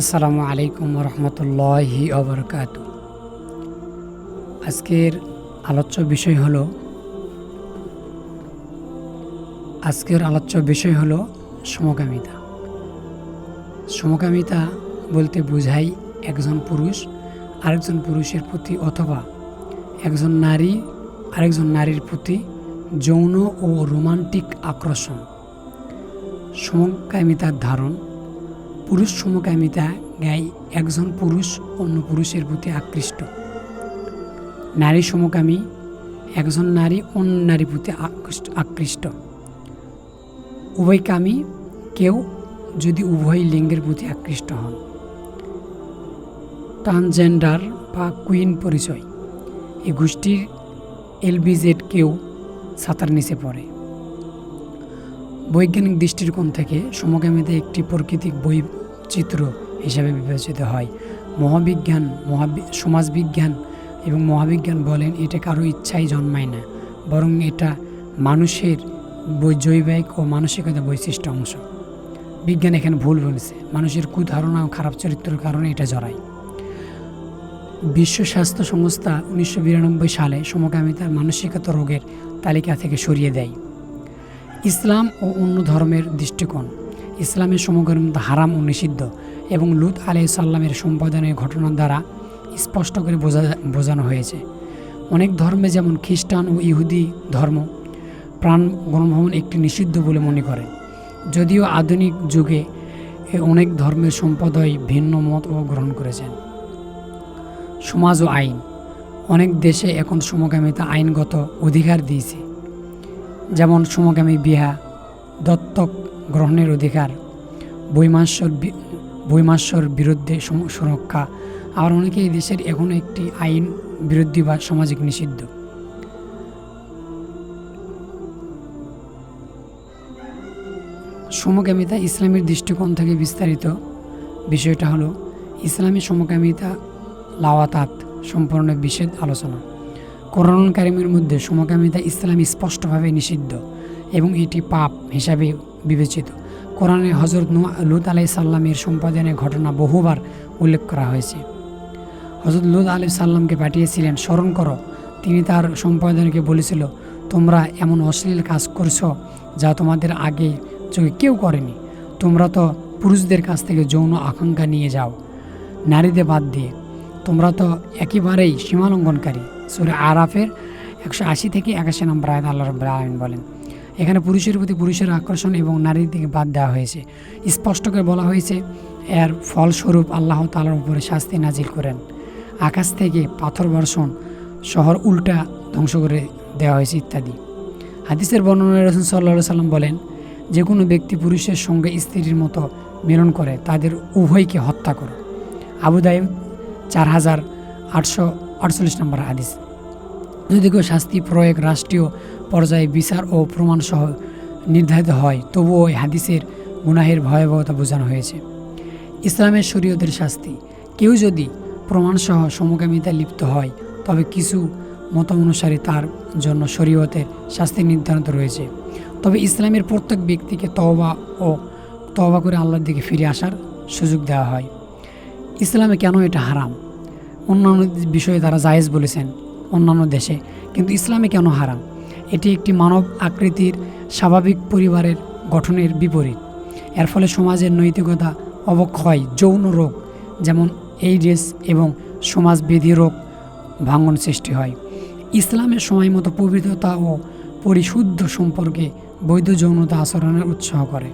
আসসালামু আলাইকুম রহমতুল্লাহি অবরকাত আজকের আলোচ্য বিষয় হলো, আজকের আলোচ্য বিষয় হলো সমকামিতা। সমকামিতা বলতে বোঝাই একজন পুরুষ, আরেকজন পুরুষের প্রতি অথবা একজন নারী, আরেকজন নারীর প্রতি যৌন ও রোমান্টিক আকর্ষণ। সমকামিতার ধারণ পুরুষ সমকামিতা গায় একজন পুরুষ অন্য পুরুষের প্রতি আকৃষ্ট। নারী সমকামী একজন নারী অন্য নারীর প্রতি আকৃষ্ট আকৃষ্ট। উভয়কামী কেউ যদি উভয় লিঙ্গের প্রতি আকৃষ্ট হন। ট্রান্সজেন্ডার বা কুইন পরিচয়। এই গোষ্ঠীর এলবিজেড কেউ সাঁতার নিচে পড়ে। বৈজ্ঞানিক দৃষ্টিকোণ থেকে সমকামিতা একটি প্রাকৃতিক বৈচিত্র্য হিসাবে বিবেচিত হয়। মহাবিজ্ঞান, মহাবি, সমাজবিজ্ঞান এবং মহাবিজ্ঞান বলেন এটা কারও ইচ্ছাই জন্মায় না, বরং এটা মানুষের জৈবিক ও মানসিকতা বৈশিষ্ট্য অংশ। বিজ্ঞান এখানে ভুল বলেছে, মানুষের কুধারণা ও খারাপ চরিত্রের কারণে এটা জড়ায়। বিশ্ব স্বাস্থ্য সংস্থা উনিশশো বিরানব্বই সালে সমকামিতার মানসিকতা রোগের তালিকা থেকে সরিয়ে দেয়। ইসলাম ও অন্য ধর্মের দৃষ্টিকোণ। ইসলামের সমকামিতা হারাম ও নিষিদ্ধ এবং লুত আলাই সাল্লামের সম্পাদনের ঘটনার দ্বারা স্পষ্ট করে বোঝা বোঝানো হয়েছে। অনেক ধর্মে যেমন খ্রিস্টান ও ইহুদি ধর্ম প্রাণ গণভবন একটি নিষিদ্ধ বলে মনে করে। যদিও আধুনিক যুগে অনেক ধর্মের সম্প্রদায় ভিন্ন মত ও গ্রহণ করেছেন। সমাজ ও আইন। অনেক দেশে এখন সমকামিতা আইনগত অধিকার দিয়েছে। যেমন সমকামী বিহা, দত্তক গ্রহণের অধিকার, বৈমাস্যর বৈমাস্যর বিরুদ্ধে সুরক্ষা। আবার অনেকে এই দেশের এখনও একটি আইন বিরোধী বা সামাজিক নিষিদ্ধ। সমকামিতা ইসলামের দৃষ্টিকোণ থেকে বিস্তারিত বিষয়টা হলো, ইসলামী সমকামিতা লাওয়াতাত সম্পূর্ণ বিশেষ আলোচনা। কোরআন কারিমের মধ্যে সমকামিতা ইসলাম স্পষ্টভাবে নিষিদ্ধ এবং এটি পাপ হিসাবে বিবেচিত। কোরআনে হজরত নু লুত আলাই সাল্লামের সম্পাদনের ঘটনা বহুবার উল্লেখ করা হয়েছে। হজরত লুত আলাই সাল্লামকে পাঠিয়েছিলেন, স্মরণ করো, তিনি তার সম্পাদনকে বলেছিল, তোমরা এমন অশ্লীল কাজ করছ যা তোমাদের আগে যুগে কেউ করেনি। তোমরা তো পুরুষদের কাছ থেকে যৌন আকাঙ্ক্ষা নিয়ে যাও। নারীদের বাদ দিয়ে। তোমরা তো একেবারেই সীমালঙ্ঘনকারী। সুরে আরাফের একশো আশি থেকে একাশি নম্বর আয়াত আল্লাহ রব্বুল আলমিন বলেন, এখানে পুরুষের প্রতি পুরুষের আকর্ষণ এবং নারীর দিকে বাদ দেওয়া হয়েছে। স্পষ্ট করে বলা হয়েছে, এর ফলস্বরূপ আল্লাহ তালার উপরে শাস্তি নাজিল করেন। আকাশ থেকে পাথর বর্ষণ, শহর উল্টা ধ্বংস করে দেওয়া হয়েছে, ইত্যাদি। হাদিসের বর্ণনা রসুল সাল্লাহ সাল্লাম বলেন, যে কোনো ব্যক্তি পুরুষের সঙ্গে স্ত্রীর মতো মিলন করে, তাদের উভয়কে হত্যা করো। আবু চার হাজার আটশো আটচল্লিশ নম্বর হাদিস। যদি কেউ শাস্তি প্রয়োগ রাষ্ট্রীয় পর্যায়ে বিচার ও প্রমাণসহ নির্ধারিত হয়, তবুও ওই হাদিসের গুনাহের ভয়াবহতা বোঝানো হয়েছে। ইসলামের শরীয়তের শাস্তি। কেউ যদি প্রমাণসহ সমকামিতা লিপ্ত হয়, তবে কিছু মত অনুসারী তার জন্য শরীয়তের শাস্তি নির্ধারিত রয়েছে। তবে ইসলামের প্রত্যেক ব্যক্তিকে তওবা ও তওবা করে আল্লাহর দিকে ফিরে আসার সুযোগ দেওয়া হয়। ইসলামে কেন এটা হারাম? অন্যান্য বিষয়ে তারা জায়েজ বলেছেন অন্যান্য দেশে। কিন্তু ইসলামে কেন হারাম? এটি একটি মানব আকৃতির স্বাভাবিক পরিবারের গঠনের বিপরীত। এর ফলে সমাজের নৈতিকতা অবক্ষয়, যৌন রোগ, যেমন এইডস এবং সমাজবিধি রোগ ভাঙন সৃষ্টি হয়। ইসলামের সময় মতো পবিত্রতা ও পরিশুদ্ধ সম্পর্কে বৈধ যৌনতা আচরণের উৎসাহ করে।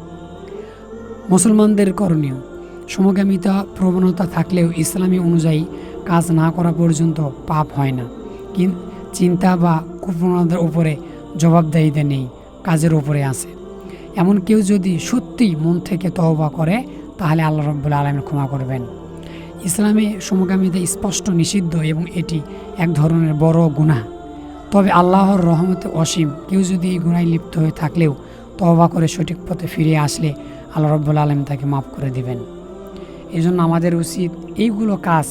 মুসলমানদের করণীয়, সমগামিতা প্রবণতা থাকলেও ইসলামী অনুযায়ী কাজ না করা পর্যন্ত পাপ হয় না। কিন চিন্তা বা কুপ্রবণতার উপরে জবাবদাহিতা নেই, কাজের উপরে আছে। এমন কেউ যদি সত্যি মন থেকে তহবা করে, তাহলে আল্লাহ রব্বুল আলমের ক্ষমা করবেন। ইসলামে সমগামিতা স্পষ্ট নিষিদ্ধ এবং এটি এক ধরনের বড় গুনাহ। তবে আল্লাহর রহমতে অসীম কেউ যদি এই গুণায় লিপ্ত হয়ে থাকলেও তহবা করে সঠিক পথে ফিরে আসলে আল্লাহ রব্বুল আলম তাকে মাফ করে দিবেন। এই জন্য আমাদের উচিত এইগুলো কাজ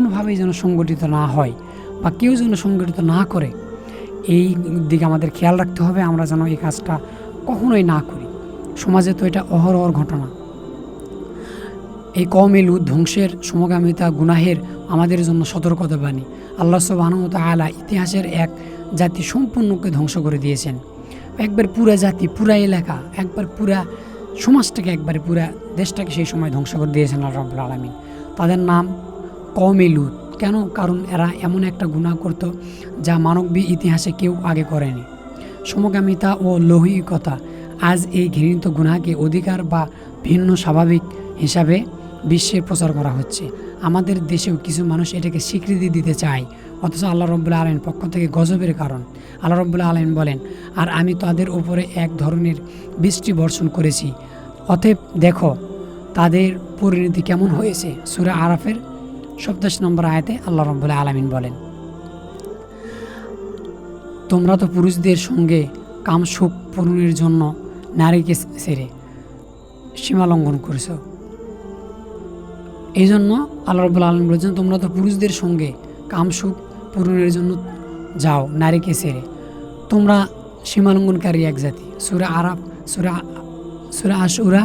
কোনোভাবেই যেন সংগঠিত না হয় বা কেউ যেন সংগঠিত না করে, এই দিকে আমাদের খেয়াল রাখতে হবে আমরা যেন এই কাজটা কখনোই না করি। সমাজে তো এটা অহরহর ঘটনা। এই কমে লুত ধ্বংসের, সমগামিতা গুনাহের আমাদের জন্য সতর্কতা বাণী আল্লাহ সুবাহনত আলা ইতিহাসের এক জাতি সম্পূর্ণকে ধ্বংস করে দিয়েছেন। একবার পুরা জাতি, পুরা এলাকা, একবার পুরা সমাজটাকে, একবারে পুরা দেশটাকে সেই সময় ধ্বংস করে দিয়েছেন আল্লাহ রব্বুল আলমিন। তাদের নাম কমে লুত। কেন? কারণ এরা এমন একটা গুণা করত যা মানবী ইতিহাসে কেউ আগে করেনি। সমগামিতা ও লৌহিকতা আজ এই ঘৃণিত গুণাকে অধিকার বা ভিন্ন স্বাভাবিক হিসাবে বিশ্বে প্রচার করা হচ্ছে। আমাদের দেশেও কিছু মানুষ এটাকে স্বীকৃতি দিতে চায়। অথচ আল্লাহ রব্বুল্লা আলম পক্ষ থেকে গজবের কারণ। আল্লাহ রব্বুল্লা আলম বলেন, আর আমি তাদের উপরে এক ধরনের বৃষ্টি বর্ষণ করেছি। অতএব দেখো তাদের পরিণতি কেমন হয়েছে? সুরা আরাফের সপ্তাশ নম্বর আয়াতে আল্লাহ রব্বুল্লা আলমিন বলেন, তোমরা তো পুরুষদের সঙ্গে কাম সুখ পূরণের জন্য নারীকে সেরে সীমা লঙ্ঘন করেছ। এই জন্য আল্লাহ রব্বুল আলম বলেছেন, তোমরা তো পুরুষদের সঙ্গে কাম সুখ পূরণের জন্য যাও, নারীকে সেরে। তোমরা সীমালঙ্ঘনকারী এক জাতি। সুরা আরাব সুরা সুরা আশুরা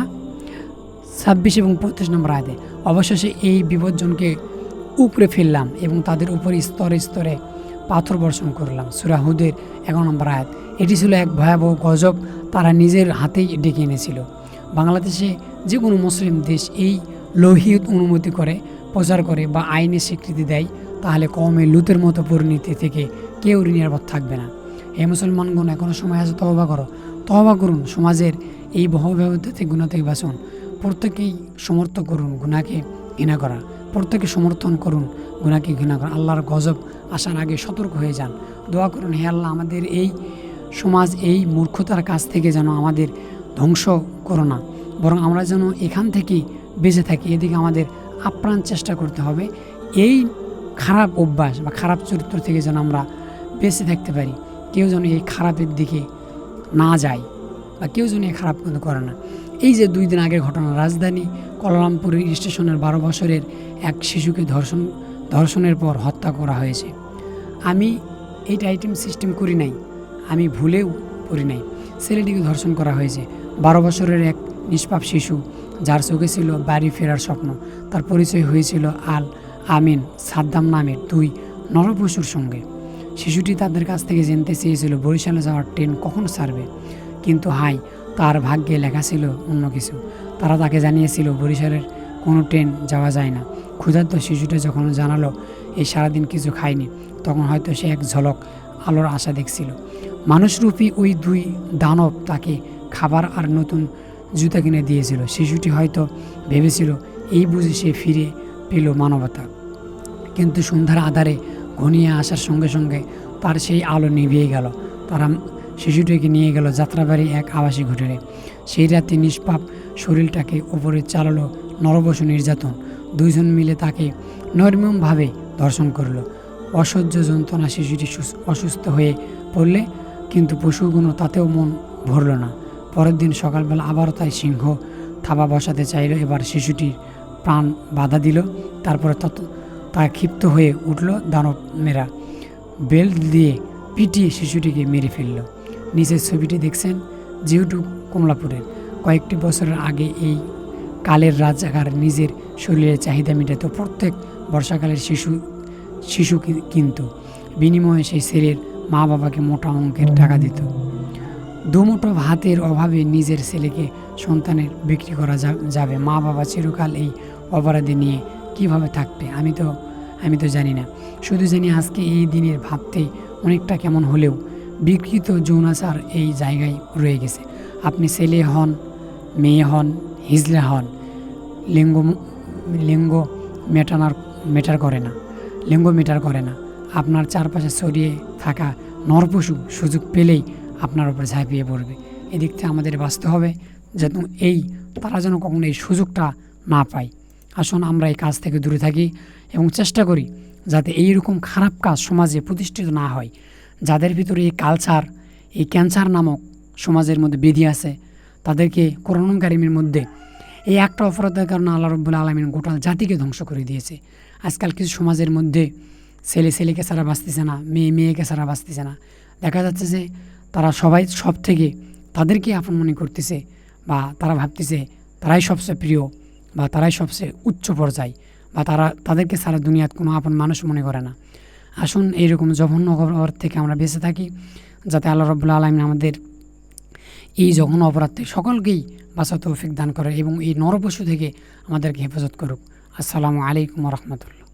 ছাব্বিশ এবং পঁচিশ নম্বর আয়তে অবশেষে এই বিপজ্জনকে উপরে ফেললাম এবং তাদের উপর স্তরে স্তরে পাথর বর্ষণ করলাম। সুরাহুদের এগারো নম্বর আয়াত, এটি ছিল এক ভয়াবহ গজব তারা নিজের হাতেই ডেকে এনেছিল। বাংলাদেশে যে কোনো মুসলিম দেশ এই লৌহিত অনুমতি করে, প্রচার করে বা আইনে স্বীকৃতি দেয়, তাহলে কমে লুতের মতো পরিণতি থেকে কেউ নিরাপদ থাকবে না। হে মুসলমানগণ এখনও সময় আছে তহবা করো। তহবা করুন, সমাজের এই বহব্যবহৃত গুণা থেকে বাঁচুন। প্রত্যেকেই সমর্থ করুন গুণাকে ঘৃণা করা। প্রত্যেকে সমর্থন করুন গুণাকে ঘৃণা করা। আল্লাহর গজব আসার আগে সতর্ক হয়ে যান। দোয়া করুন, হে আল্লাহ, আমাদের এই সমাজ, এই মূর্খতার কাছ থেকে যেন আমাদের ধ্বংস করো না। বরং আমরা যেন এখান থেকেই বেঁচে থাকি। এদিকে আমাদের আপ্রাণ চেষ্টা করতে হবে। এই খারাপ অভ্যাস বা খারাপ চরিত্র থেকে যেন আমরা বেঁচে থাকতে পারি। কেউ যেন এই খারাপের দিকে না যায় বা কেউ যেন এই খারাপ কিন্তু করে না। এই যে দুই দিন আগের ঘটনা, রাজধানী কলালামপুরের স্টেশনের বারো বছরের এক শিশুকে ধর্ষণ, ধর্ষণের পর হত্যা করা হয়েছে। আমি এইটা আইটেম সিস্টেম করি নাই। আমি ভুলেও করি নাই। ছেলেটিকে ধর্ষণ করা হয়েছে। বারো বছরের এক নিষ্পাপ শিশু, যার চোখে ছিল বাড়ি ফেরার স্বপ্ন। তার পরিচয় হয়েছিল আল আমিন সাদ্দাম নামের দুই নরপশুর সঙ্গে। শিশুটি তাদের কাছ থেকে জানতে চেয়েছিল, বরিশালে যাওয়ার ট্রেন কখন ছাড়বে। কিন্তু হাই তার ভাগ্যে লেখা ছিল অন্য কিছু। তারা তাকে জানিয়েছিল, বরিশালের কোনো ট্রেন যাওয়া যায় না। ক্ষুধার্ত শিশুটা যখন জানালো এই সারাদিন কিছু খায়নি তখন হয়তো সে এক ঝলক আলোর আশা দেখছিল। মানুষরূপী ওই দুই দানব তাকে খাবার আর নতুন জুতা কিনে দিয়েছিল। শিশুটি হয়তো ভেবেছিল, এই বুঝে সে ফিরে পেল মানবতা কিন্তু সন্ধ্যার আধারে ঘনিয়ে আসার সঙ্গে সঙ্গে তার সেই আলো নিভিয়ে গেল। তারা শিশুটিকে নিয়ে গেল যাত্রাবাড়ি এক আবাসিক হোটেলে। সেই রাতে নিষ্পাপ শরীরটাকে ওপরে চালালো নরবশ নির্যাতন। দুইজন মিলে তাকে নরমভাবে ধর্ষণ করল। অসহ্য যন্ত্রণা শিশুটি সুস- অসুস্থ হয়ে পড়লে কিন্তু পশুগুলো তাতেও মন ভরল না। পরের দিন সকালবেলা আবারও তাই সিংহ থাবা বসাতে চাইল। এবার শিশুটির প্রাণ বাধা দিল। তারপরে তত, তা ক্ষিপ্ত হয়ে উঠল দানব মেরা বেল্ট দিয়ে পিটিয়ে শিশুটিকে মেরে ফেলল। নিচের ছবিটি দেখছেন যেহেতু কমলাপুরের। কয়েকটি বছরের আগে এই কালের রাজাকার নিজের শরীরের চাহিদা মেটাত প্রত্যেক বর্ষাকালের শিশু শিশু কিন্তু বিনিময়ে সেই ছেলের মা বাবাকে মোটা অঙ্কের টাকা দিত। দুমুঠো ভাতের অভাবে নিজের ছেলেকে সন্তানের বিক্রি করা যাবে। মা বাবা চিরকাল এই অপরাধে নিয়ে কীভাবে থাকবে? আমি তো আমি তো জানি না। শুধু জানি আজকে এই দিনের ভাবতে অনেকটা কেমন হলেও বিকৃত যৌনাচার এই জায়গায় রয়ে গেছে। আপনি ছেলে হন, মেয়ে হন, হিজলা হন, লিঙ্গ লিঙ্গ মেটানোর মেটার করে না, লিঙ্গ মেটার করে না। আপনার চারপাশে ছড়িয়ে থাকা নরপশু সুযোগ পেলেই আপনার উপর ঝাঁপিয়ে পড়বে। এদিক থেকে আমাদের বাঁচতে হবে যেন এই তারা যেন কখনো এই সুযোগটা না পায়। আসুন আমরা এই কাজ থেকে দূরে থাকি এবং চেষ্টা করি যাতে এই রকম খারাপ কাজ সমাজে প্রতিষ্ঠিত না হয়। যাদের ভিতরে এই কালচার এই ক্যান্সার নামক সমাজের মধ্যে বেঁধে আছে, তাদেরকে করোনা কারিমের মধ্যে এই একটা অপরাধের কারণে আল্লাহ রব্বুল আলমিন গোটা জাতিকে ধ্বংস করে দিয়েছে। আজকাল কিছু সমাজের মধ্যে ছেলে ছেলেকে ছাড়া বাঁচতেছে না, মেয়ে মেয়েকে ছাড়া বাঁচতেছে না। দেখা যাচ্ছে যে তারা সবাই সব থেকে তাদেরকে আপন মনে করতেছে বা তারা ভাবতেছে তারাই সবচেয়ে প্রিয় বা তারাই সবচেয়ে উচ্চ পর্যায় বা তারা তাদেরকে সারা দুনিয়াত কোনো আপন মানুষ মনে করে না। আসুন এইরকম জঘন্য অপরাধ থেকে আমরা বেঁচে থাকি, যাতে আল্লাহ রবুল্লা আলমিন আমাদের এই জঘন্য অপরাধ থেকে সকলকেই বাঁচা তৌফিক দান করে এবং এই নরপশু থেকে আমাদেরকে হেফাজত করুক। আসসালামু আলাইকুম রহমতুল্লাহ।